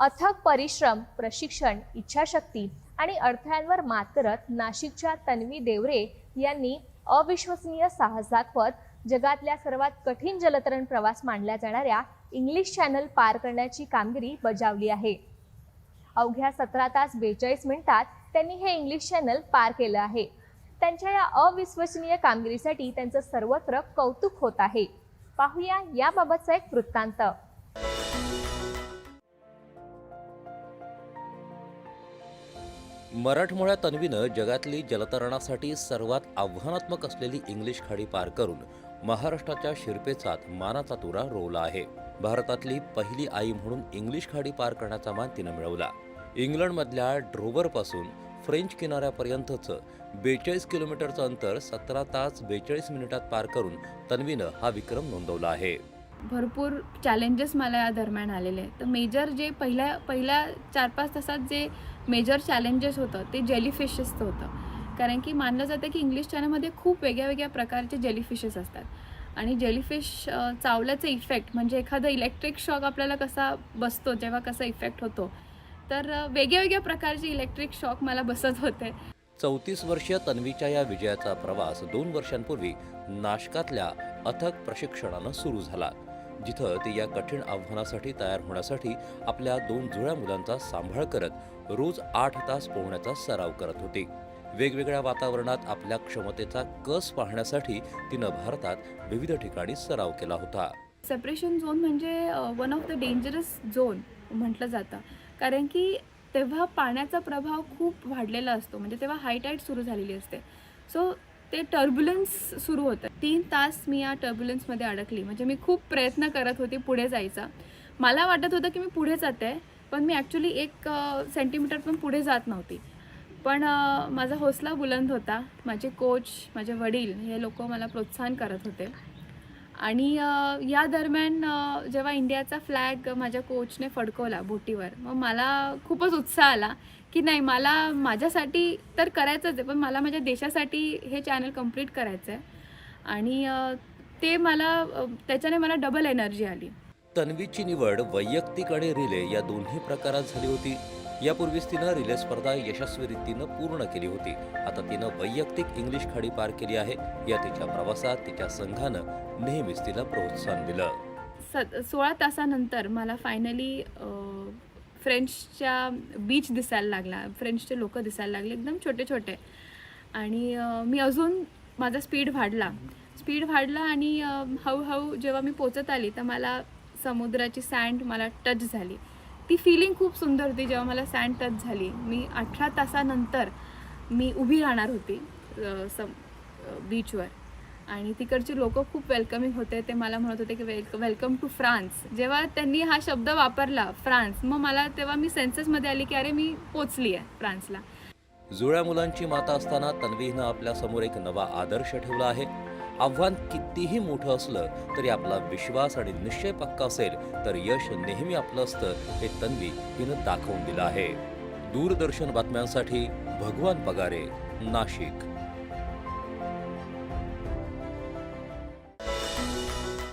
अथक परिश्रम प्रशिक्षण इच्छाशक्ती आणि अडथळ्यांवर मात करत नाशिकच्या तन्वी देवरे यांनी अविश्वसनीय साहस दाखवत जगातल्या सर्वात कठीण जलतरण प्रवास मानल्या जाणाऱ्या इंग्लिश चॅनल पार करण्याची कामगिरी बजावली आहे. अवघ्या सतरा तास बेचाळीस मिनिटात त्यांनी हे इंग्लिश चॅनल पार केलं आहे. त्यांच्या या अविश्वसनीय कामगिरीसाठी त्यांचं सर्वत्र कौतुक होत आहे. पाहूया याबाबतचा एक वृत्तांत. मराठमोळ्या तन्वीनं जगातली जलतरणासाठी सर्वात आव्हानात्मक असलेली इंग्लिश खाडी पार करून महाराष्ट्राच्या शिरपेचात मानाचा तुरा रोवला आहे. भारतातली पहिली आई म्हणून इंग्लिश खाडी पार करण्याचा मान तिनं मिळवला. इंग्लंडमधल्या ड्रोवरपासून फ्रेंच किनाऱ्यापर्यंतचं बेचाळीस किलोमीटरचं अंतर सतरा तास बेचाळीस मिनिटात पार करून तन्वीनं हा विक्रम नोंदवला आहे. भरपूर चॅलेंजेस मला या दरम्यान आलेले तर मेजर जे पहिल्या पहिल्या चार पाच तासात जे मेजर चॅलेंजेस होतं ते जेलीफिशेसचं होतं. कारण की मानलं जातं की इंग्लिश चॅनलमध्ये खूप वेगळ्या वेगळ्या प्रकारचे जेलीफिशेस असतात. आणि जेलीफिश चावल्याचे इफेक्ट म्हणजे एखादं इलेक्ट्रिक शॉक आपल्याला कसा बसतो जेव्हा कसा इफेक्ट होतो तर वेगळ्या वेगळ्या प्रकारचे इलेक्ट्रिक शॉक मला बसत होते. चौतीस वर्षीय तन्वीच्या या विजयाचा प्रवास दोन वर्षांपूर्वी नाशकातल्या अथक प्रशिक्षणानं सुरू झाला. जिथं ती या कठीण आव्हानासाठी तयार होण्यासाठी आपल्या दोन जुळ्या मुलांचा सांभाळ करत रोज आठ तास पोहण्याचा सराव करत होती. वेगवेगळ्या वातावरणात आपल्या क्षमतेचा कस पाहण्यासाठी तिनं भारतात विविध ठिकाणी सराव केला होता. सेपरेशन झोन म्हणजे one of the dangerous zone म्हटलं जातं. कारण की तेव्हा पाण्याचा प्रभाव खूप वाढलेला असतो. म्हणजे तेव्हा हायटाईट सुरू झालेली असते. सो ते टर्ब्युलन्स सुरू होतं. तीन तास मी या टर्ब्युलन्समध्ये अडकली. म्हणजे मी खूप प्रयत्न करत होते पुढे जायचा. मला वाटत होतं की मी पुढे जाते पण मी ॲक्च्युली एक सेंटीमीटर पण पुढे जात नव्हती. पण माझा हौसला बुलंद होता. माझे कोच माझे वडील हे लोक मला प्रोत्साहन करत होते. आणि या दरम्यान जेव्हा इंडियाचा फ्लॅग माझ्या कोचने फडकवला बोटीवर मग मला खूपच उत्साह आला की नाही मला माझ्यासाठी तर करायचंच आहे पण मला माझ्या देशासाठी हे चॅनल कंप्लीट करायचं आहे. आणि ते मला त्याच्याने मला डबल एनर्जी आली. तन्वीची निवड वैयक्तिक आणि रिले या दोन्ही प्रकारात झाली होती. यापूर्वीच तिनं रिले स्पर्धा यशस्वी रीतीनं पूर्ण केली होती. आता तिनं वैयक्तिक इंग्लिश खाडी पार केली आहे. या तिच्या प्रवासात तिच्या संघानं नेहमीच तिला प्रोत्साहन दिलं. स सोळा तासानंतर मला फायनली फ्रेंचच्या बीच दिसायला लागला. फ्रेंचचे लोक दिसायला लागले एकदम छोटे छोटे आणि मी अजून माझा स्पीड वाढला. स्पीड वाढला आणि हळूहळू जेव्हा मी पोचत आली तर मला समुद्राची सँड मला टच झाली. ती फिलिंग खूप सुंदर होती जेव्हा मला सँड टच झाली. मी अठरा तासानंतर मी उभी राहणार होती सम बीचवर आणि तिकडचे लोक खूप वेलकमिंग होते. ते मला म्हणत होते की वेल वेलकम टू फ्रान्स जेव्हा त्यांनी हा शब्द वापरला फ्रान्स मग मला तेव्हा मी सेन्सेसमध्ये आली की अरे मी पोचली आहे फ्रान्सला. जुळ्या मुलांची माता असताना तन्वीनं आपल्यासमोर एक नवा आदर्श ठेवला आहे. आव्हान कितीही मोठं असलं तरी आपला विश्वास आणि निश्चय पक्का असेल तर यश नेहमी आपलं असतं हे तन्वी हिनं दाखवून दिलं आहे. दूरदर्शन बातम्यांसाठी भगवान पगारे नाशिक.